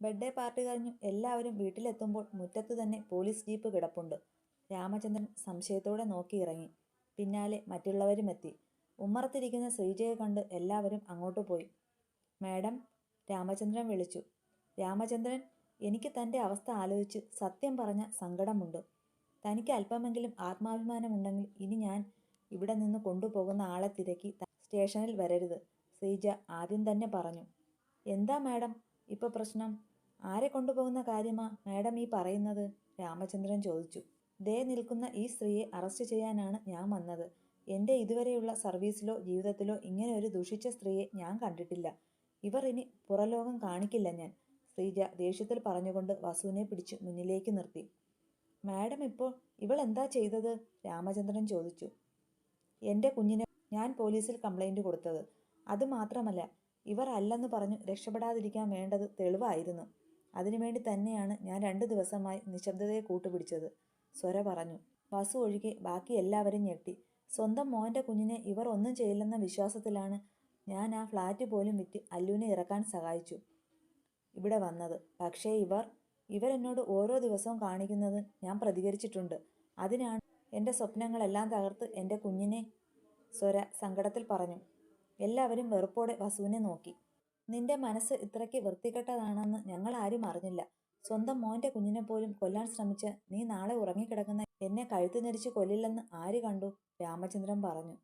Birthday party കഴിഞ്ഞു എല്ലാവരും വീട്ടിലെത്തുമ്പോൾ മുറ്റത്ത് തന്നെ പോലീസ് ജീപ്പ് കിടപ്പുണ്ട്. രാമചന്ദ്രൻ സംശയത്തോടെ നോക്കി ഇറങ്ങി. പിന്നാലെ മറ്റുള്ളവരും എത്തി. ഉമ്മറത്തിരിക്കുന്ന ശ്രീജയെ കണ്ട് എല്ലാവരും അങ്ങോട്ട് പോയി. മാഡം രാമചന്ദ്രൻ വിളിച്ചു. രാമചന്ദ്രൻ എനിക്ക് തന്റെ അവസ്ഥ ആലോചിച്ച് സത്യം പറഞ്ഞ സങ്കടമുണ്ട്. തനിക്ക് അല്പമെങ്കിലും ആത്മാഭിമാനമുണ്ടെങ്കിൽ ഇനി ഞാൻ ഇവിടെ നിന്ന് കൊണ്ടുപോകുന്ന ആളെ തിരക്കി സ്റ്റേഷനിൽ വരരുത് ശ്രീജ ആദ്യം തന്നെ പറഞ്ഞു. എന്താ മാഡം ഇപ്പോൾ പ്രശ്നം ആരെ കൊണ്ടുപോകുന്ന കാര്യമാ മാഡം ഈ പറയുന്നത്? രാമചന്ദ്രൻ ചോദിച്ചു. ദേ നിൽക്കുന്ന ഈ സ്ത്രീയെ അറസ്റ്റ് ചെയ്യാനാണ് ഞാൻ വന്നത്. എന്റെ ഇതുവരെയുള്ള സർവീസിലോ ജീവിതത്തിലോ ഇങ്ങനെ ഒരു ദുഷിച്ച സ്ത്രീയെ ഞാൻ കണ്ടിട്ടില്ല. ഇവർ ഇനി പുറലോകം കാണിക്കില്ല ഞാൻ. ശ്രീജ ദേഷ്യത്തിൽ പറഞ്ഞുകൊണ്ട് വസുവിനെ പിടിച്ച് മുന്നിലേക്ക് നിർത്തി. മാഡം ഇപ്പോൾ ഇവൾ എന്താ ചെയ്തത്? രാമചന്ദ്രൻ ചോദിച്ചു. എന്റെ കുഞ്ഞിനെ ഞാൻ പോലീസിൽ കംപ്ലൈന്റ് കൊടുത്തത്. അതുമാത്രമല്ല ഇവർ അല്ലെന്ന് പറഞ്ഞു രക്ഷപ്പെടാതിരിക്കാൻ വേണ്ടത് തെളിവായിരുന്നു. അതിനുവേണ്ടി തന്നെയാണ് ഞാൻ രണ്ട് ദിവസമായി നിശബ്ദതയെ കൂട്ടുപിടിച്ചത്. സ്വര പറഞ്ഞു. വസു ഒഴികെ ബാക്കി എല്ലാവരും ഞെട്ടി. സ്വന്തം മോന്റെ കുഞ്ഞിനെ ഇവർ ഒന്നും ചെയ്യില്ലെന്ന വിശ്വാസത്തിലാണ് ഞാൻ ആ ഫ്ലാറ്റ് പോലും വിറ്റ് അല്ലുവിനെ ഇറക്കാൻ സഹായിച്ചു. ഇവിടെ വന്നത്. പക്ഷേ ഇവർ ഇവരെന്നോട് ഓരോ ദിവസവും കാണിക്കുന്നത് ഞാൻ പ്രതികരിച്ചിട്ടുണ്ട്. അതിനാണ് എന്റെ സ്വപ്നങ്ങളെല്ലാം തകർത്ത് എന്റെ കുഞ്ഞിനെ സ്വര സങ്കടത്തിൽ പറഞ്ഞു. എല്ലാവരും വെറുപ്പോടെ വസുവിനെ നോക്കി. നിന്റെ മനസ്സ് ഇത്രയ്ക്ക് വൃത്തികെട്ടതാണെന്ന് ഞങ്ങൾ ആരും അറിഞ്ഞില്ല. സ്വന്തം മോന്റെ കുഞ്ഞിനെ പോലും കൊല്ലാൻ ശ്രമിച്ച് നീ നാളെ ഉറങ്ങിക്കിടക്കുന്ന എന്നെ കഴുത്തു ഞരിച്ച് കൊല്ലില്ലെന്ന് ആര് കണ്ടു? രാമചന്ദ്രൻ പറഞ്ഞു.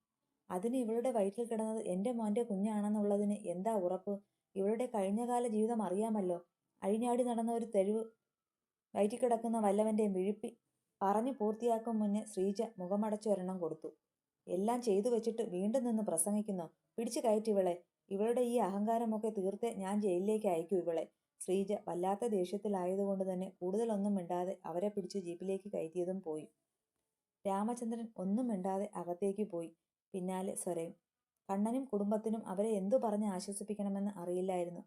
അതിന് ഇവളുടെ വയറ്റിൽ കിടന്നത് എന്റെ മോന്റെ കുഞ്ഞാണെന്നുള്ളതിന് എന്താ ഉറപ്പ്? ഇവളുടെ കഴിഞ്ഞകാല ജീവിതം അറിയാമല്ലോ. അഴിഞ്ഞാടി നടന്ന ഒരു തെരുവ് വയറ്റിൽ കിടക്കുന്ന വല്ലവന്റെ വിഴുപ്പി പറഞ്ഞു പൂർത്തിയാക്കും മുന്നേ ശ്രീജ മുഖമടച്ചൊരെണ്ണം കൊടുത്തു. എല്ലാം ചെയ്തു വെച്ചിട്ട് വീണ്ടും നിന്ന് പ്രസംഗിക്കുന്നു. പിടിച്ചു കയറ്റി ഇവളെ. ഇവളുടെ ഈ അഹങ്കാരമൊക്കെ തീർത്ത് ഞാൻ ജയിലിലേക്ക് അയക്കൂ ഇവളെ. ശ്രീജ വല്ലാത്ത ദേഷ്യത്തിലായതുകൊണ്ട് തന്നെ കൂടുതലൊന്നും മിണ്ടാതെ അവരെ പിടിച്ച് ജീപ്പിലേക്ക് കയറ്റിയതും പോയി. രാമചന്ദ്രൻ ഒന്നും മിണ്ടാതെ അകത്തേക്ക് പോയി. പിന്നാലെ സ്വരയും. കണ്ണനും കുടുംബത്തിനും അവരെ എന്തു പറഞ്ഞ് ആശ്വസിപ്പിക്കണമെന്ന് അറിയില്ലായിരുന്നു.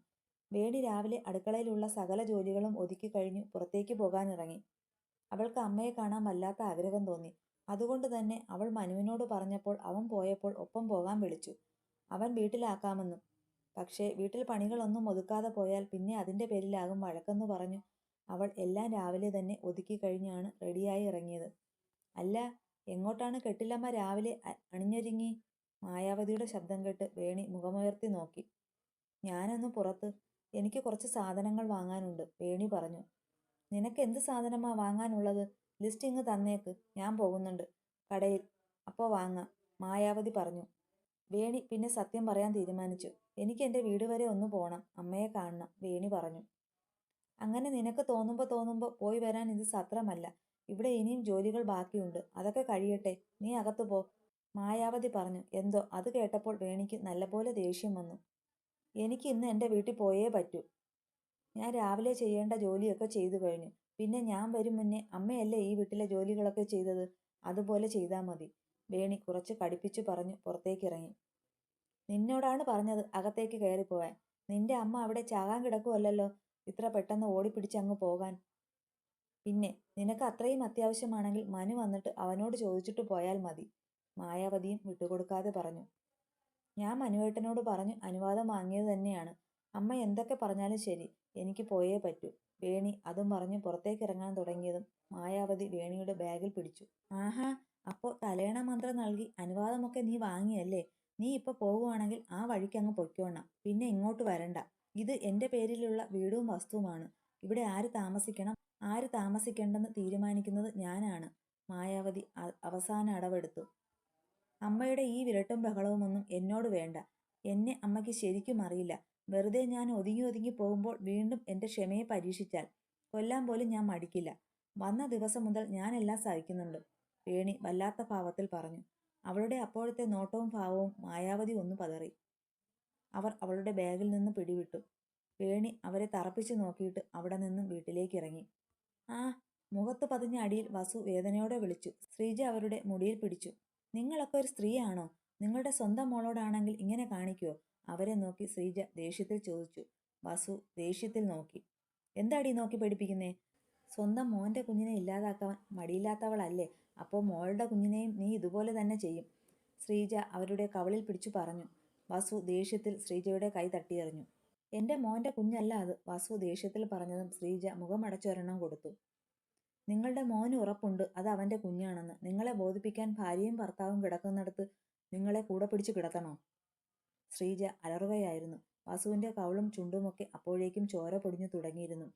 വേണി രാവിലെ അടുക്കളയിലുള്ള സകല ജോലികളും ഒതുക്കി കഴിഞ്ഞു പുറത്തേക്ക് പോകാനിറങ്ങി. അവൾക്ക് അമ്മയെ കാണാൻ വല്ലാത്ത ആഗ്രഹം തോന്നി. അതുകൊണ്ട് തന്നെ അവൾ മനുവിനോട് പറഞ്ഞപ്പോൾ അവൻ പോയപ്പോൾ ഒപ്പം പോകാൻ വിളിച്ചു. അവൻ വീട്ടിലാക്കാമെന്നും. പക്ഷേ വീട്ടിൽ പണികളൊന്നും ഒതുക്കാതെ പോയാൽ പിന്നെ അതിന്റെ പേരിലാകും വഴക്കെന്ന് പറഞ്ഞു അവൾ എല്ലാം രാവിലെ തന്നെ ഒതുക്കി കഴിഞ്ഞാണ് റെഡിയായി ഇറങ്ങിയത്. അല്ല എങ്ങോട്ടാണ് കെട്ടില്ലമ്മ രാവിലെ അണിഞ്ഞൊരുങ്ങി? മായാവതിയുടെ ശബ്ദം കേട്ട് വേണി മുഖമുയർത്തി നോക്കി. ഞാനൊന്ന് പുറത്ത്. എനിക്ക് കുറച്ച് സാധനങ്ങൾ വാങ്ങാനുണ്ട് വേണി പറഞ്ഞു. നിനക്ക് എന്ത് സാധനമാ വാങ്ങാനുള്ളത്? ലിസ്റ്റ് ഇങ്ങ് തന്നേക്ക്. ഞാൻ പോകുന്നുണ്ട്. കടയിൽ. അപ്പോൾ വാങ്ങാം മായാവതി പറഞ്ഞു. വേണി പിന്നെ സത്യം പറയാൻ തീരുമാനിച്ചു. എനിക്ക് എന്റെ വീട് വരെ ഒന്ന് പോകണം അമ്മയെ കാണണം വേണി പറഞ്ഞു. അങ്ങനെ നിനക്ക് തോന്നുമ്പോൾ തോന്നുമ്പോൾ പോയി വരാൻ ഇത് സത്രമല്ല. ഇവിടെ ഇനിയും ജോലികൾ ബാക്കിയുണ്ട്. അതൊക്കെ കഴിയട്ടെ. നീ അകത്തു പോ മായാവതി പറഞ്ഞു. എന്തോ? അത് കേട്ടപ്പോൾ വേണിക്ക് നല്ലപോലെ ദേഷ്യം വന്നു. എനിക്ക് ഇന്ന് എന്റെ വീട്ടിൽ പോയേ പറ്റൂ. ഞാൻ രാവിലെ ചെയ്യേണ്ട ജോലിയൊക്കെ ചെയ്തു കഴിഞ്ഞു. പിന്നെ ഞാൻ വരും മുന്നേ അമ്മയല്ലേ ഈ വീട്ടിലെ ജോലികളൊക്കെ ചെയ്തത്? അതുപോലെ ചെയ്താൽ മതി. വേണി കുറച്ച് കടുപ്പിച്ചു പറഞ്ഞു പുറത്തേക്കിറങ്ങി. നിന്നോടാണ് പറഞ്ഞത് അകത്തേക്ക് കയറിപ്പോവാൻ. നിന്റെ അമ്മ അവിടെ ചാകാൻ കിടക്കുമല്ലോ ഇത്ര പെട്ടെന്ന് ഓടിപ്പിടിച്ച് അങ്ങ് പോകാൻ. പിന്നെ നിനക്ക് അത്രയും അത്യാവശ്യമാണെങ്കിൽ മനു വന്നിട്ട് അവനോട് ചോദിച്ചിട്ട് പോയാൽ മതി മായാവതിയും വിട്ടുകൊടുക്കാതെ പറഞ്ഞു. ഞാൻ മനുവേട്ടനോട് പറഞ്ഞു അനുവാദം വാങ്ങിയത് തന്നെയാണ്. അമ്മ എന്തൊക്കെ പറഞ്ഞാലും ശരി. എനിക്ക് പോയേ പറ്റൂ വേണി അതും പറഞ്ഞ് പുറത്തേക്കിറങ്ങാൻ തുടങ്ങിയതും മായാവതി വേണിയുടെ ബാഗിൽ പിടിച്ചു. ആഹാ അപ്പോൾ തലേണ മന്ത്രം നൽകി അനുവാദമൊക്കെ നീ വാങ്ങിയല്ലേ? നീ ഇപ്പൊ പോകുവാണെങ്കിൽ ആ വഴിക്ക് അങ്ങ് പൊയ്ക്കോണം. പിന്നെ ഇങ്ങോട്ട് വരണ്ട. ഇത് എന്റെ പേരിലുള്ള വീടും വസ്തുവുമാണ്. ഇവിടെ ആര് താമസിക്കണം? ആര് താമസിക്കേണ്ടെന്ന് തീരുമാനിക്കുന്നത് ഞാനാണ്. മായാവതി അവസാന അടവെടുത്തു. അമ്മയുടെ ഈ വിരട്ടും ബഹളവുമൊന്നും എന്നോട് വേണ്ട. എന്നെ അമ്മയ്ക്ക് ശരിക്കും അറിയില്ല. വെറുതെ ഞാൻ ഒതുങ്ങി ഒതുങ്ങി പോകുമ്പോൾ വീണ്ടും എന്റെ ക്ഷമയെ പരീക്ഷിച്ചാൽ കൊല്ലാൻ പോലും ഞാൻ മടിക്കില്ല. വന്ന ദിവസം മുതൽ ഞാനെല്ലാം സഹിക്കുന്നുണ്ട്. വേണി വല്ലാത്ത ഭാവത്തിൽ പറഞ്ഞു. അവളുടെ അപ്പോഴത്തെ നോട്ടവും ഭാവവും മായാവതി ഒന്ന് പതറി. അവർ അവളുടെ ബാഗിൽ നിന്ന് പിടിവിട്ടു. വേണി അവരെ തറപ്പിച്ചു നോക്കിയിട്ട് അവിടെ നിന്നും വീട്ടിലേക്ക് ഇറങ്ങി. ആ മുഖത്ത് പതിഞ്ഞ അടിയിൽ വസു വേദനയോടെ വിളിച്ചു. ശ്രീജ അവരുടെ മുടിയിൽ പിടിച്ചു. നിങ്ങളൊക്കെ ഒരു സ്ത്രീയാണോ? നിങ്ങളുടെ സ്വന്തം മോളോടാണെങ്കിൽ ഇങ്ങനെ കാണിക്കുമോ അവരെ നോക്കി ശ്രീജ ദേഷ്യത്തിൽ ചോദിച്ചു. വസു ദേഷ്യത്തിൽ നോക്കി. എന്താടി നോക്കി പഠിപ്പിക്കുന്നേ സ്വന്തം മോന്റെ കുഞ്ഞിനെ ഇല്ലാതാക്കാൻ മടിയില്ലാത്തവളല്ലേ? അപ്പോൾ മോളുടെ കുഞ്ഞിനെയും നീ ഇതുപോലെ തന്നെ ചെയ്യും. ശ്രീജ അവരുടെ കവളിൽ പിടിച്ചു പറഞ്ഞു. വാസു ദേഷ്യത്തിൽ ശ്രീജയുടെ കൈ തട്ടിയെറിഞ്ഞു എന്റെ മോന്റെ കുഞ്ഞല്ല അത് വാസു ദേഷ്യത്തിൽ പറഞ്ഞതും ശ്രീജ മുഖമടച്ചൊരെണ്ണം കൊടുത്തു. നിങ്ങളുടെ മോന് ഉറപ്പുണ്ട് അത് അവന്റെ കുഞ്ഞാണെന്ന്. നിങ്ങളെ ബോധിപ്പിക്കാൻ ഭാര്യയും ഭർത്താവും കിടക്കുന്നിടത്ത് നിങ്ങളെ കൂടെ പിടിച്ചു കിടത്തണോ? ശ്രീജ അലറുകയായിരുന്നു. വാസുവിന്റെ കവളും ചുണ്ടുമൊക്കെ അപ്പോഴേക്കും ചോര പൊടിഞ്ഞു തുടങ്ങിയിരുന്നു.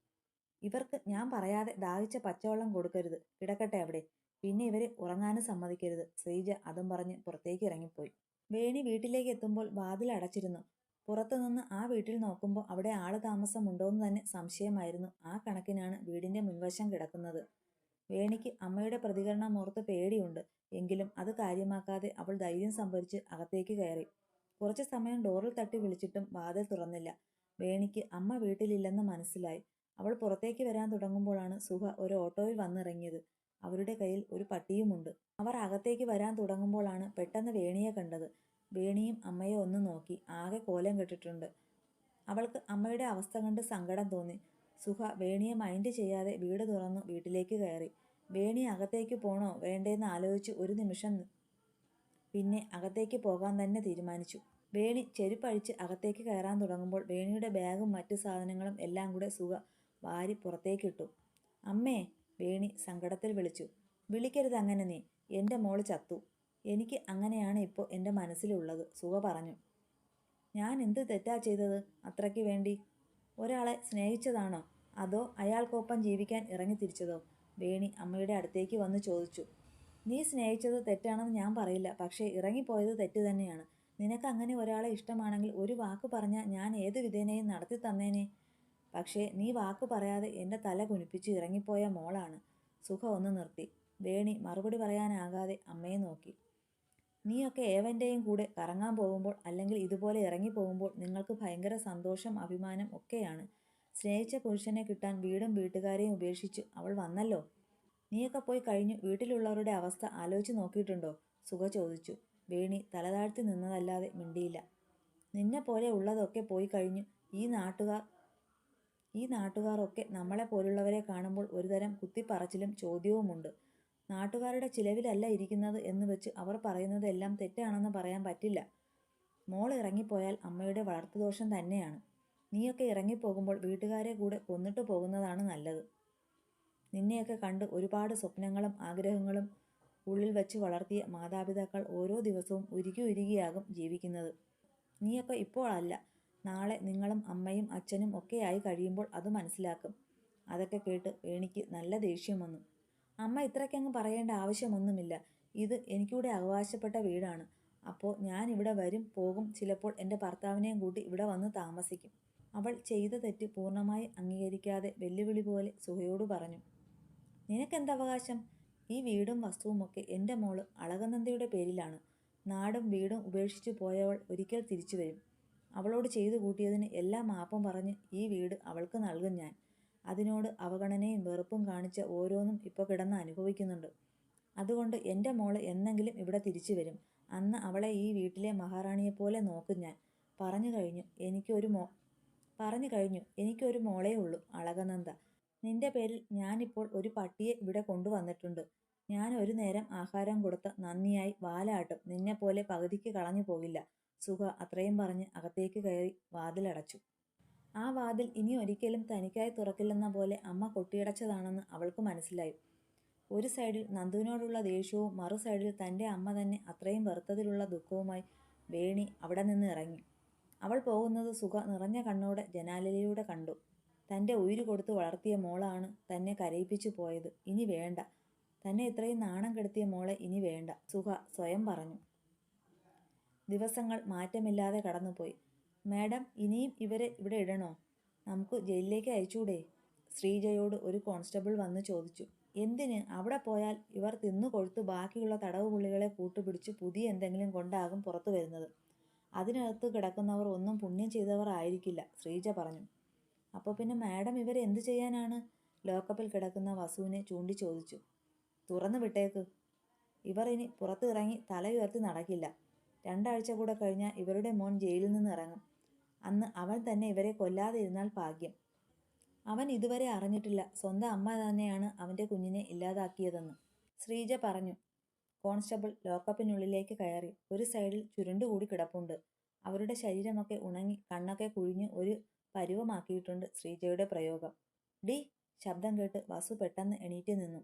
ഇവർക്ക് ഞാൻ പറയാതെ ദാഹിച്ച പച്ചവെള്ളം കൊടുക്കരുത്. കിടക്കട്ടെ അവിടെ. പിന്നെ ഇവരെ ഉറങ്ങാനും സമ്മതിക്കരുത്. ശ്രീജ അതും പറഞ്ഞ് പുറത്തേക്ക് ഇറങ്ങിപ്പോയി. വേണി വീട്ടിലേക്ക് എത്തുമ്പോൾ വാതിൽ അടച്ചിരുന്നു. പുറത്തുനിന്ന് ആ വീട്ടിൽ നോക്കുമ്പോൾ അവിടെ ആൾ താമസമുണ്ടോയെന്ന് തന്നെ സംശയമായിരുന്നു. ആ കണക്കിനാണ് വീടിന്റെ മുൻവശം കിടക്കുന്നത്. വേണിക്ക് അമ്മയുടെ പ്രതികരണം ഓർത്ത് പേടിയുണ്ട്. എങ്കിലും അത് കാര്യമാക്കാതെ അവൾ ധൈര്യം സംഭരിച്ച് അകത്തേക്ക് കയറി. കുറച്ചു സമയം ഡോറിൽ തട്ടി വിളിച്ചിട്ടും വാതിൽ തുറന്നില്ല. വേണിക്ക് അമ്മ വീട്ടിലില്ലെന്ന് മനസ്സിലായി. അവൾ പുറത്തേക്ക് വരാൻ തുടങ്ങുമ്പോഴാണ് സുഹ ഒരു ഓട്ടോയിൽ വന്നിറങ്ങിയത്. അവരുടെ കയ്യിൽ ഒരു പട്ടിയുമുണ്ട്. അവർ അകത്തേക്ക് വരാൻ തുടങ്ങുമ്പോഴാണ് പെട്ടെന്ന് വേണിയെ കണ്ടത്. വേണിയും അമ്മയെ ഒന്ന് നോക്കി. ആകെ കോലം കെട്ടിട്ടുണ്ട്. അവൾക്ക് അമ്മയുടെ അവസ്ഥ കണ്ട് സങ്കടം തോന്നി. സുഹ വേണിയെ മൈൻഡ് ചെയ്യാതെ വീട് തുറന്നു വീട്ടിലേക്ക് കയറി. വേണി അകത്തേക്ക് പോണോ വേണ്ടേന്ന് ആലോചിച്ച് ഒരു നിമിഷം പിന്നെ അകത്തേക്ക് പോകാൻ തന്നെ തീരുമാനിച്ചു. വേണി ചെരുപ്പഴിച്ച് അകത്തേക്ക് കയറാൻ തുടങ്ങുമ്പോൾ വേണിയുടെ ബാഗും മറ്റു സാധനങ്ങളും എല്ലാം കൂടെ സുഖ വാരി പുറത്തേക്കിട്ടു. അമ്മേ വേണി സങ്കടത്തിൽ വിളിച്ചു. വിളിക്കരുത് അങ്ങനെ നീ. എന്റെ മോൾ ചത്തു. എനിക്ക് അങ്ങനെയാണ് ഇപ്പോൾ എന്റെ മനസ്സിലുള്ളത് സുഖ പറഞ്ഞു. ഞാൻ എന്ത് തെറ്റാ ചെയ്തത്? അത്രയ്ക്ക് വേണ്ടി. ഒരാളെ സ്നേഹിച്ചതാണോ? അതോ അയാൾക്കൊപ്പം ജീവിക്കാൻ ഇറങ്ങി തിരിച്ചതോ? വേണി അമ്മയുടെ അടുത്തേക്ക് വന്ന് ചോദിച്ചു. നീ സ്നേഹിച്ചത് തെറ്റാണെന്ന് ഞാൻ പറയില്ല. പക്ഷേ ഇറങ്ങിപ്പോയത് തെറ്റ് തന്നെയാണ്. നിനക്ക് അങ്ങനെ ഒരാളെ ഇഷ്ടമാണെങ്കിൽ ഒരു വാക്ക് പറഞ്ഞാൽ ഞാൻ ഏത് വിധേനയും നടത്തി തന്നേനെ. പക്ഷേ നീ വാക്ക് പറയാതെ എന്റെ തല കുനിപ്പിച്ച് ഇറങ്ങിപ്പോയ മോളാണ്. സുഖ ഒന്ന് നിർത്തി. വേണി മറുപടി പറയാനാകാതെ അമ്മയെ നോക്കി. നീയൊക്കെ ഏവന്റെയും കൂടെ കറങ്ങാൻ പോകുമ്പോൾ അല്ലെങ്കിൽ ഇതുപോലെ ഇറങ്ങിപ്പോകുമ്പോൾ നിങ്ങൾക്ക് ഭയങ്കര സന്തോഷം അഭിമാനം ഒക്കെയാണ്. സ്നേഹിച്ച പുരുഷനെ കിട്ടാൻ വീടും വീട്ടുകാരെയും ഉപേക്ഷിച്ച് അവൾ വന്നല്ലോ. നീയൊക്കെ പോയി കഴിഞ്ഞു വീട്ടിലുള്ളവരുടെ അവസ്ഥ ആലോചിച്ച് നോക്കിയിട്ടുണ്ടോ? സുഖ ചോദിച്ചു. വേണി തലതാഴ്ത്തി നിന്നതല്ലാതെ മിണ്ടിയില്ല. നിന്നെ പോലെ ഉള്ളതൊക്കെ പോയി കഴിഞ്ഞു ഈ നാട്ടുകാർ ഈ നാട്ടുകാരൊക്കെ നമ്മളെ പോലുള്ളവരെ കാണുമ്പോൾ ഒരുതരം കുത്തിപ്പറച്ചിലും ചോദ്യവുമുണ്ട്. നാട്ടുകാരുടെ ചിലവിലല്ല ഇരിക്കുന്നത് എന്ന് വെച്ച് അവർ പറയുന്നതെല്ലാം തെറ്റാണെന്ന് പറയാൻ പറ്റില്ല. മോൾ ഇറങ്ങിപ്പോയാൽ അമ്മയുടെ വളർത്തുദോഷം തന്നെയാണ്. നീയൊക്കെ ഇറങ്ങിപ്പോകുമ്പോൾ വീട്ടുകാരെ കൂടെ കൊന്നിട്ട് പോകുന്നതാണ് നല്ലത്. നിന്നെയൊക്കെ കണ്ട് ഒരുപാട് സ്വപ്നങ്ങളും ആഗ്രഹങ്ങളും ഉള്ളിൽ വെച്ച് വളർത്തിയ മാതാപിതാക്കൾ ഓരോ ദിവസവും ഉരുകി ഉരുകിയാകും ജീവിക്കുന്നത്. നീയൊക്കെ ഇപ്പോൾ അല്ല. നാളെ നിങ്ങളും അമ്മയും അച്ഛനും ഒക്കെയായി കഴിയുമ്പോൾ അത് മനസ്സിലാക്കും. അതൊക്കെ കേട്ട് എനിക്ക് നല്ല ദേഷ്യം വന്നു. അമ്മ ഇത്രയ്ക്കങ്ങ് പറയേണ്ട ആവശ്യമൊന്നുമില്ല. ഇത് എനിക്കൂടെ അവകാശപ്പെട്ട വീടാണ്. അപ്പോൾ ഞാൻ ഇവിടെ വരും പോകും. ചിലപ്പോൾ എന്റെ ഭർത്താവിനെയും കൂട്ടി ഇവിടെ വന്ന് താമസിക്കും. അവൾ ചെയ്ത തെറ്റ് പൂർണമായി അംഗീകരിക്കാതെ വെല്ലുവിളി പോലെ സുഹയോട് പറഞ്ഞു. നിനക്കെന്തവകാശം ഈ വീടും വസ്തുവുമൊക്കെ എന്റെ മോൾ അളകനന്ദയുടെ പേരിലാണ്. നാടും വീടും ഉപേക്ഷിച്ചു പോയവൾ ഒരിക്കൽ തിരിച്ചു വരും. അവളോട് ചെയ്തു കൂട്ടിയതിന് എല്ലാ മാപ്പും പറഞ്ഞ് ഈ വീട് അവൾക്ക് നൽകും ഞാൻ. അതിനോട് അവഗണനയും വെറുപ്പും കാണിച്ച ഓരോന്നും ഇപ്പോൾ കിടന്ന് അനുഭവിക്കുന്നുണ്ട്. അതുകൊണ്ട് എന്റെ മോൾ എന്നെങ്കിലും ഇവിടെ തിരിച്ചു വരും. അന്ന് അവളെ ഈ വീട്ടിലെ മഹാറാണിയെപ്പോലെ നോക്കും ഞാൻ. പറഞ്ഞു കഴിഞ്ഞു എനിക്കൊരു മോ പറഞ്ഞു കഴിഞ്ഞു എനിക്കൊരു മോളേ ഉള്ളൂ അളകനന്ദ. നിന്റെ പേരിൽ ഞാനിപ്പോൾ ഒരു പട്ടിയെ ഇവിടെ കൊണ്ടുവന്നിട്ടുണ്ട്. ഞാൻ ഒരു നേരം ആഹാരം കൊടുത്ത് നന്ദിയായി വാലാട്ടും നിന്നെപ്പോലെ പകുതിക്ക് കളഞ്ഞു പോകില്ല. സുഖ അത്രയും പറഞ്ഞ് അകത്തേക്ക് കയറി വാതിലടച്ചു. ആ വാതിൽ ഇനി ഒരിക്കലും തനിക്കായി തുറക്കില്ലെന്ന പോലെ അമ്മ കൊട്ടിയടച്ചതാണെന്ന് അവൾക്ക് മനസ്സിലായി. ഒരു സൈഡിൽ നന്ദുവിനോടുള്ള ദേഷ്യവും മറു സൈഡിൽ തന്റെ അമ്മ തന്നെ അത്രയും വെറുത്തതിലുള്ള ദുഃഖവുമായി വേണി അവിടെ നിന്ന് ഇറങ്ങി. അവൾ പോകുന്നത് സുഖ നിറഞ്ഞ കണ്ണോടെ ജനാലയിലൂടെ കണ്ടു. തന്റെ ഉയിര് കൊടുത്തു വളർത്തിയ മോളാണ് തന്നെ കരയിപ്പിച്ചു പോയത്. ഇനി വേണ്ട. തന്നെ ഇത്രയും നാണം കെടുത്തിയ മോളെ ഇനി വേണ്ട. സുഖ സ്വയം പറഞ്ഞു. ദിവസങ്ങൾ മാറ്റമില്ലാതെ കടന്നുപോയി. മാഡം ഇനിയും ഇവരെ ഇവിടെ ഇടണോ? നമുക്ക് ജയിലിലേക്ക് അയച്ചൂടെ ശ്രീജയോട് ഒരു കോൺസ്റ്റബിൾ വന്ന് ചോദിച്ചു. എന്തിന്? അവിടെ പോയാൽ ഇവർ തിന്നു കൊഴുത്ത് ബാക്കിയുള്ള തടവ് പുള്ളികളെ കൂട്ടുപിടിച്ച് പുതിയ എന്തെങ്കിലും കൊണ്ടാകും പുറത്തു വരുന്നത്. അതിനകത്ത് കിടക്കുന്നവർ ഒന്നും പുണ്യം ചെയ്തവർ ആയിരിക്കില്ല ശ്രീജ പറഞ്ഞു. അപ്പോൾ പിന്നെ മാഡം ഇവരെ എന്തു ചെയ്യാനാണ്? ലോക്കപ്പിൽ കിടക്കുന്ന വസുവിനെ ചൂണ്ടി ചോദിച്ചു തുറന്നു വിട്ടേക്ക്. ഇവർ ഇനി പുറത്തിറങ്ങി തലയുയർത്തി നടക്കില്ല. രണ്ടാഴ്ച കൂടെ കഴിഞ്ഞാൽ ഇവരുടെ മോൻ ജയിലിൽ നിന്ന് ഇറങ്ങും. അന്ന് അവൻ തന്നെ ഇവരെ കൊല്ലാതെ ഇരുന്നാൽ ഭാഗ്യം. അവൻ ഇതുവരെ അറിഞ്ഞിട്ടില്ല. സ്വന്തം അമ്മ തന്നെയാണ് അവന്റെ കുഞ്ഞിനെ ഇല്ലാതാക്കിയതെന്ന്. ശ്രീജ പറഞ്ഞു. കോൺസ്റ്റബിൾ ലോക്കപ്പിനുള്ളിലേക്ക് കയറി. ഒരു സൈഡിൽ ചുരുണ്ടുകൂടി കിടപ്പുണ്ട്. അവരുടെ ശരീരമൊക്കെ ഉണങ്ങി കണ്ണൊക്കെ കുഴിഞ്ഞ് ഒരു പരുവമാക്കിയിട്ടുണ്ട് ശ്രീജയുടെ പ്രയോഗം. ഡി ശബ്ദം കേട്ട് വസു പെട്ടെന്ന് എണീറ്റ് നിന്നു.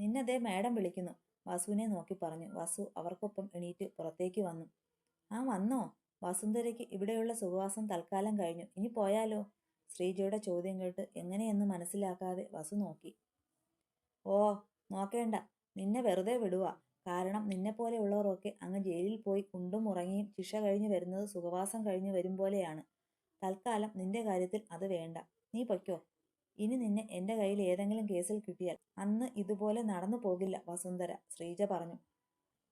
നിന്നതേ മാഡം വിളിക്കുന്നു. വസുവിനെ നോക്കി പറഞ്ഞു. വാസു അവർക്കൊപ്പം എണീറ്റ് പുറത്തേക്ക് വന്നു. ആ വന്നോ? വസുന്ധരയ്ക്ക് ഇവിടെയുള്ള സുഖവാസം തൽക്കാലം കഴിഞ്ഞു. ഇനി പോയാലോ? ശ്രീജയുടെ ചോദ്യം കേട്ട് എങ്ങനെയെന്ന് മനസ്സിലാക്കാതെ വസു നോക്കി. ഓ നോക്കേണ്ട. നിന്നെ വെറുതെ വിടുക കാരണം നിന്നെപ്പോലെയുള്ളവരൊക്കെ അങ്ങ് ജയിലിൽ പോയി ഉണ്ടും ഉറങ്ങിയും ശിക്ഷ കഴിഞ്ഞ് വരുന്നത് സുഖവാസം കഴിഞ്ഞ് വരും പോലെയാണ്. തൽക്കാലം നിന്റെ കാര്യത്തിൽ അത് വേണ്ട. നീ പൊയ്ക്കോ. ഇനി നിന്നെ എന്റെ കയ്യിൽ ഏതെങ്കിലും കേസിൽ കിട്ടിയാൽ അന്ന് ഇതുപോലെ നടന്നു പോകില്ല വസുന്ധര ശ്രീജ പറഞ്ഞു.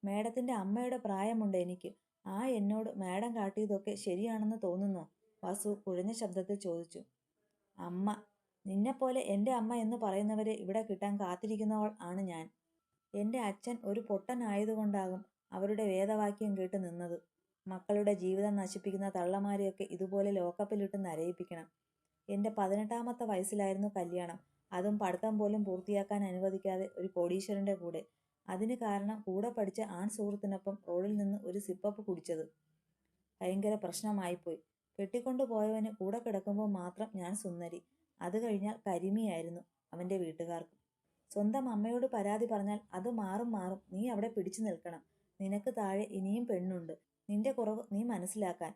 മേഡത്തിന്റെ അമ്മയുടെ പ്രായമുണ്ട് എനിക്ക്. ആ എന്നോട് മാഡം കാട്ടിയതൊക്കെ ശരിയാണെന്ന് തോന്നുന്നു വസു കുഴഞ്ഞ ശബ്ദത്തിൽ ചോദിച്ചു. അമ്മ നിന്നെപ്പോലെ എന്റെ അമ്മ എന്ന് പറയുന്നവരെ ഇവിടെ കിട്ടാൻ കാത്തിരിക്കുന്നവൾ ആണ് ഞാൻ. എന്റെ അച്ഛൻ ഒരു പൊട്ടനായതുകൊണ്ടാകും അവരുടെ വേദവാക്യം കേട്ട് നിന്നത്. മക്കളുടെ ജീവിതം നശിപ്പിക്കുന്ന തള്ളമാരെയൊക്കെ ഇതുപോലെ ലോക്കപ്പിലിട്ട് നരയിപ്പിക്കണം. എന്റെ പതിനെട്ടാമത്തെ വയസ്സിലായിരുന്നു കല്യാണം. അതും പഠിത്തം പോലും പൂർത്തിയാക്കാൻ അനുവദിക്കാതെ ഒരു കോടീശ്വരന്റെ കൂടെ. അതിന് കാരണം കൂടെ പഠിച്ച ആൺ സുഹൃത്തിനൊപ്പം റോഡിൽ നിന്ന് ഒരു സിപ്പപ്പ് കുടിച്ചത്. ഭയങ്കര പ്രശ്നമായിപ്പോയി. കെട്ടിക്കൊണ്ടു പോയവന് കൂടെ കിടക്കുമ്പോൾ മാത്രം ഞാൻ സുന്ദരി. അത് കഴിഞ്ഞാൽ കരിമിയായിരുന്നു അവന്റെ വീട്ടുകാർക്ക്. സ്വന്തം അമ്മയോട് പരാതി പറഞ്ഞാൽ അത് മാറും മാറും. നീ അവിടെ പിടിച്ചു നിൽക്കണം. നിനക്ക് താഴെ ഇനിയും പെണ്ണുണ്ട്. നിന്റെ കുറവ് നീ മനസ്സിലാക്കാൻ.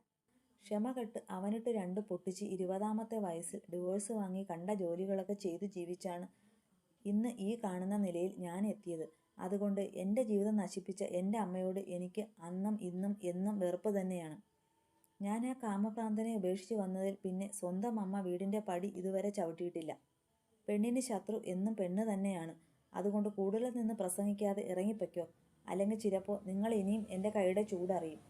ക്ഷമ കെട്ട് അവനിട്ട് രണ്ട് പൊട്ടിച്ച് ഇരുപതാമത്തെ വയസ്സിൽ ഡിവോഴ്സ് വാങ്ങി കണ്ട ജോലികളൊക്കെ ചെയ്തു ജീവിച്ചാണ് ഇന്ന് ഈ കാണുന്ന നിലയിൽ ഞാൻ എത്തിയത്. അതുകൊണ്ട് എന്റെ ജീവിതം നശിപ്പിച്ച എന്റെ അമ്മയോട് എനിക്ക് അന്നും ഇന്നും എന്നും വെറുപ്പ് തന്നെയാണ്. ഞാൻ ആ കാമഭ്രാന്തനെ ഉപേക്ഷിച്ച് വന്നതിൽ പിന്നെ സ്വന്തം അമ്മ വീടിന്റെ പടി ഇതുവരെ ചവിട്ടിയിട്ടില്ല. പെണ്ണിന് ശത്രു എന്നും പെണ്ണ് തന്നെയാണ്. അതുകൊണ്ട് കൂടുതൽ നിന്ന് പ്രസംഗിക്കാതെ ഇറങ്ങിപ്പയ്ക്കോ? അല്ലെങ്കിൽ ചിലപ്പോൾ നിങ്ങൾ ഇനിയും എന്റെ കൈയുടെ ചൂടറിയും.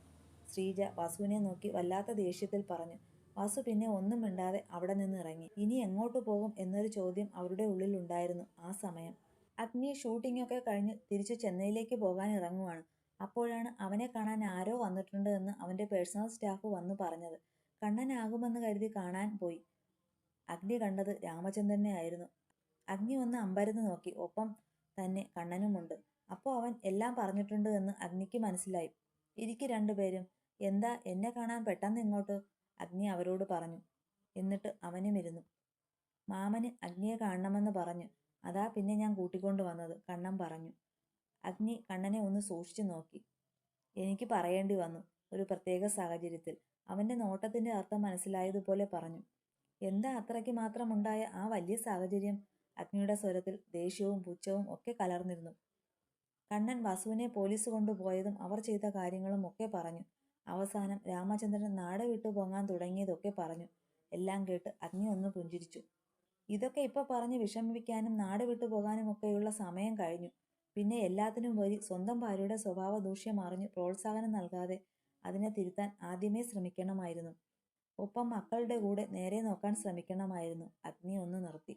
ശ്രീജ വാസുവിനെ നോക്കി വല്ലാത്ത ദേഷ്യത്തിൽ പറഞ്ഞു. വാസു പിന്നെ ഒന്നും മിണ്ടാതെ അവിടെ നിന്ന് ഇറങ്ങി. ഇനി എങ്ങോട്ട് പോകും എന്നൊരു ചോദ്യം അവരുടെ ഉള്ളിലുണ്ടായിരുന്നു ആ സമയം. അഗ്നി ഷൂട്ടിംഗ് ഒക്കെ കഴിഞ്ഞ് തിരിച്ചു ചെന്നൈയിലേക്ക് പോകാൻ ഇറങ്ങുവാണ്. അപ്പോഴാണ് അവനെ കാണാൻ ആരോ വന്നിട്ടുണ്ട് എന്ന് അവന്റെ പേഴ്സണൽ സ്റ്റാഫ് വന്നു പറഞ്ഞത്. കണ്ണനാകുമെന്ന് കരുതി കാണാൻ പോയി. അഗ്നി കണ്ടത് രാമചന്ദ്രനെ ആയിരുന്നു. അഗ്നി ഒന്ന് അമ്പരന്ന് നോക്കി. ഒപ്പം തന്നെ കണ്ണനുമുണ്ട്. അപ്പോൾ അവൻ എല്ലാം പറഞ്ഞിട്ടുണ്ട് എന്ന് അഗ്നിക്ക് മനസ്സിലായി. ഇരിക്കു രണ്ടുപേരും. എന്താ എന്നെ കാണാൻ പെട്ടെന്ന് ഇങ്ങോട്ട്? അഗ്നി അവരോട് പറഞ്ഞു. എന്നിട്ട് അവനും ഇരുന്നു മാമന് അഗ്നിയെ കാണണമെന്ന് പറഞ്ഞു. അതാ പിന്നെ ഞാൻ കൂട്ടിക്കൊണ്ടു വന്നത് കണ്ണൻ പറഞ്ഞു. അഗ്നി കണ്ണനെ ഒന്ന് സൂക്ഷിച്ചു നോക്കി. എനിക്ക് പറയേണ്ടി വന്നു ഒരു പ്രത്യേക സാഹചര്യത്തിൽ. അവന്റെ നോട്ടത്തിന്റെ അർത്ഥം മനസ്സിലായതുപോലെ പറഞ്ഞു. എന്താ അത്രയ്ക്ക് മാത്രമുണ്ടായ ആ വലിയ സാഹചര്യം? അഗ്നിയുടെ സ്വരത്തിൽ ദേഷ്യവും പുച്ഛവും ഒക്കെ കലർന്നിരുന്നു. കണ്ണൻ വസുവിനെ പോലീസ് കൊണ്ടുപോയതും അവർ ചെയ്ത കാര്യങ്ങളും ഒക്കെ പറഞ്ഞു. അവസാനം രാമചന്ദ്രൻ നാട് വിട്ടു പോങ്ങാൻ തുടങ്ങിയതൊക്കെ പറഞ്ഞു. എല്ലാം കേട്ട് അഗ്നി ഒന്ന് പുഞ്ചിരിച്ചു. ഇതൊക്കെ ഇപ്പൊ പറഞ്ഞ് വിഷമിപ്പിക്കാനും നാട് വിട്ടു പോകാനും ഒക്കെയുള്ള സമയം കഴിഞ്ഞു. പിന്നെ എല്ലാത്തിനും വരി സ്വന്തം ഭാര്യയുടെ സ്വഭാവ ദൂഷ്യം അറിഞ്ഞ് പ്രോത്സാഹനം നൽകാതെ അതിനെ തിരുത്താൻ ആദ്യമേ ശ്രമിക്കണമായിരുന്നു. ഒപ്പം മക്കളുടെ കൂടെ നേരെ നോക്കാൻ ശ്രമിക്കണമായിരുന്നു അഗ്നി ഒന്ന് നിർത്തി.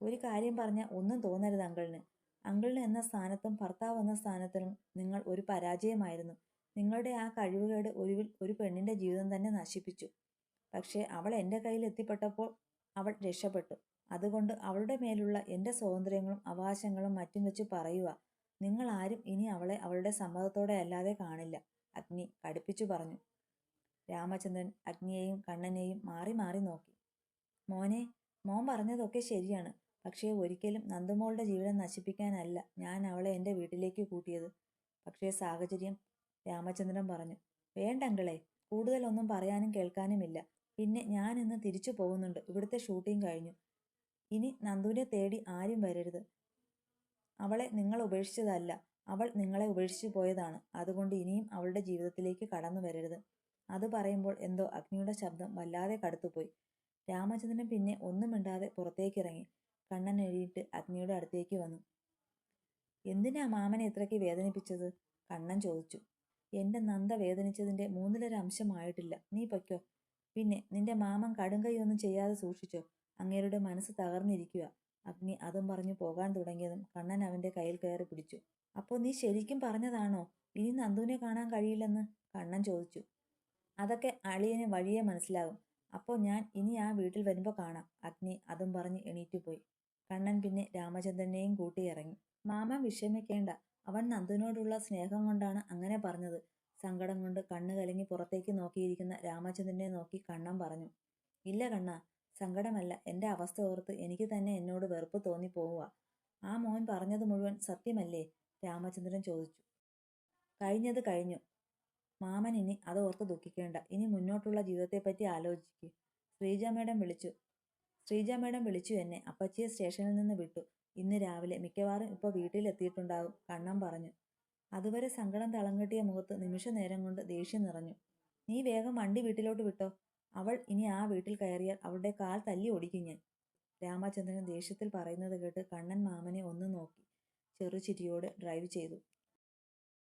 ഒരു കാര്യം പറഞ്ഞാൽ ഒന്നും തോന്നരുത് അങ്കിളിന്. അങ്കിളിന് എന്ന സ്ഥാനത്തും ഭർത്താവ് എന്ന സ്ഥാനത്തിലും നിങ്ങൾ ഒരു പരാജയമായിരുന്നു. നിങ്ങളുടെ ആ കഴിവുകേട് ഒടുവിൽ ഒരു പെണ്ണിന്റെ ജീവിതം തന്നെ നശിപ്പിച്ചു. പക്ഷേ അവൾ എന്റെ കയ്യിൽ എത്തിപ്പെട്ടപ്പോൾ അവൾ രക്ഷപ്പെട്ടു. അതുകൊണ്ട് അവളുടെ മേലുള്ള എന്റെ സ്വാതന്ത്ര്യങ്ങളും അവകാശങ്ങളും മറ്റും വെച്ച് പറയുക നിങ്ങൾ ആരും ഇനി അവളെ അവളുടെ സമ്മതത്തോടെ അല്ലാതെ കാണില്ല അഗ്നി കടുപ്പിച്ചു പറഞ്ഞു. രാമചന്ദ്രൻ അഗ്നിയെയും കണ്ണനെയും മാറി മാറി നോക്കി. മോനെ മോൻ പറഞ്ഞതൊക്കെ ശരിയാണ്. പക്ഷേ ഒരിക്കലും നന്ദമോളുടെ ജീവിതം നശിപ്പിക്കാനല്ല ഞാൻ അവളെ എന്റെ വീട്ടിലേക്ക് കൂട്ടിയത്. പക്ഷേ സാഹചര്യം രാമചന്ദ്രൻ പറഞ്ഞു വേണ്ടങ്ങളെ കൂടുതലൊന്നും പറയാനും കേൾക്കാനുമില്ല. പിന്നെ ഞാൻ ഇന്ന് തിരിച്ചു പോകുന്നുണ്ട്. ഇവിടുത്തെ ഷൂട്ടിംഗ് കഴിഞ്ഞു. ഇനി നന്ദുവിനെ തേടി ആരും വരരുത്. അവളെ നിങ്ങൾ ഉപേക്ഷിച്ചതല്ല. അവൾ നിങ്ങളെ ഉപേക്ഷിച്ചു പോയതാണ്. അതുകൊണ്ട് ഇനിയും അവളുടെ ജീവിതത്തിലേക്ക് കടന്നു വരരുത്. അത് പറയുമ്പോൾ എന്തോ അഗ്നിയുടെ ശബ്ദം വല്ലാതെ കടുത്തുപോയി. രാമചന്ദ്രൻ പിന്നെ ഒന്നും മിണ്ടാതെ പുറത്തേക്കിറങ്ങി. കണ്ണൻ എഴുതിയിട്ട് അഗ്നിയുടെ അടുത്തേക്ക് വന്നു. എന്തിനാ മാമനെ ഇത്രയ്ക്ക് വേദനിപ്പിച്ചത്? കണ്ണൻ ചോദിച്ചു. എന്റെ നന്ദ വേദനിച്ചതിന്റെ മൂന്നിലൊരംശമായിട്ടില്ല. നീ പൊയ്ക്കോ. പിന്നെ നിന്റെ മാമൻ കടുങ്കൈയൊന്നും ചെയ്യാതെ സൂക്ഷിച്ചോ. അങ്ങേരുടെ മനസ്സ് തകർന്നിരിക്കുക അഗ്നി അതും പറഞ്ഞു പോകാൻ തുടങ്ങിയതും കണ്ണൻ അവന്റെ കയ്യിൽ കയറി പിടിച്ചു. അപ്പോൾ നീ ശരിക്കും പറഞ്ഞതാണോ? ഇനി നന്ദുവിനെ കാണാൻ കഴിയില്ലെന്ന്? കണ്ണൻ ചോദിച്ചു. അതൊക്കെ അളിയന് വഴിയെ മനസ്സിലാകും. അപ്പോൾ ഞാൻ ഇനി ആ വീട്ടിൽ വരുമ്പോൾ കാണാം. അഗ്നി അതും പറഞ്ഞ് എണീറ്റുപോയി. കണ്ണൻ പിന്നെ രാമചന്ദ്രനെയും കൂട്ടി ഇറങ്ങി. മാമ വിഷമിക്കേണ്ട. അവൻ നന്ദുവിനോടുള്ള സ്നേഹം കൊണ്ടാണ് അങ്ങനെ പറഞ്ഞത്. സങ്കടം കൊണ്ട് കണ്ണു കലങ്ങി പുറത്തേക്ക് നോക്കിയിരിക്കുന്ന രാമചന്ദ്രനെ നോക്കി കണ്ണം പറഞ്ഞു. ഇല്ല കണ്ണ സങ്കടമല്ല. എന്റെ അവസ്ഥ ഓർത്ത് എനിക്ക് തന്നെ എന്നോട് വെറുപ്പ് തോന്നി പോവുക. ആ മോൻ പറഞ്ഞത് മുഴുവൻ സത്യമല്ലേ? രാമചന്ദ്രൻ ചോദിച്ചു. കഴിഞ്ഞത് കഴിഞ്ഞു. മാമൻ ഇനി അത് ഓർത്ത് ദുഃഖിക്കേണ്ട. ഇനി മുന്നോട്ടുള്ള ജീവിതത്തെപ്പറ്റി ആലോചിക്ക്. ശ്രീജ മേഡം വിളിച്ചു. ശ്രീജ മേഡം വിളിച്ചു എന്നെ. അപ്പച്ചിയെ സ്റ്റേഷനിൽ നിന്ന് വിട്ടു. ഇന്ന് രാവിലെ മിക്കവാറും ഇപ്പോൾ വീട്ടിലെത്തിയിട്ടുണ്ടാകും കണ്ണം പറഞ്ഞു. അതുവരെ സങ്കടം തളംകെട്ടിയ മുഖത്ത് നിമിഷ നേരം കൊണ്ട് ദേഷ്യം നിറഞ്ഞു. നീ വേഗം വണ്ടി വീട്ടിലോട്ട് വിട്ടോ. അവൾ ഇനി ആ വീട്ടിൽ കയറിയാൽ അവളുടെ കാൽ തല്ലി ഓടിക്കും ഞാൻ. രാമചന്ദ്രൻ ദേഷ്യത്തിൽ പറയുന്നത് കേട്ട് കണ്ണൻ മാമനെ ഒന്ന് നോക്കി. ചെറുചിരിയോടെ ഡ്രൈവ് ചെയ്തു.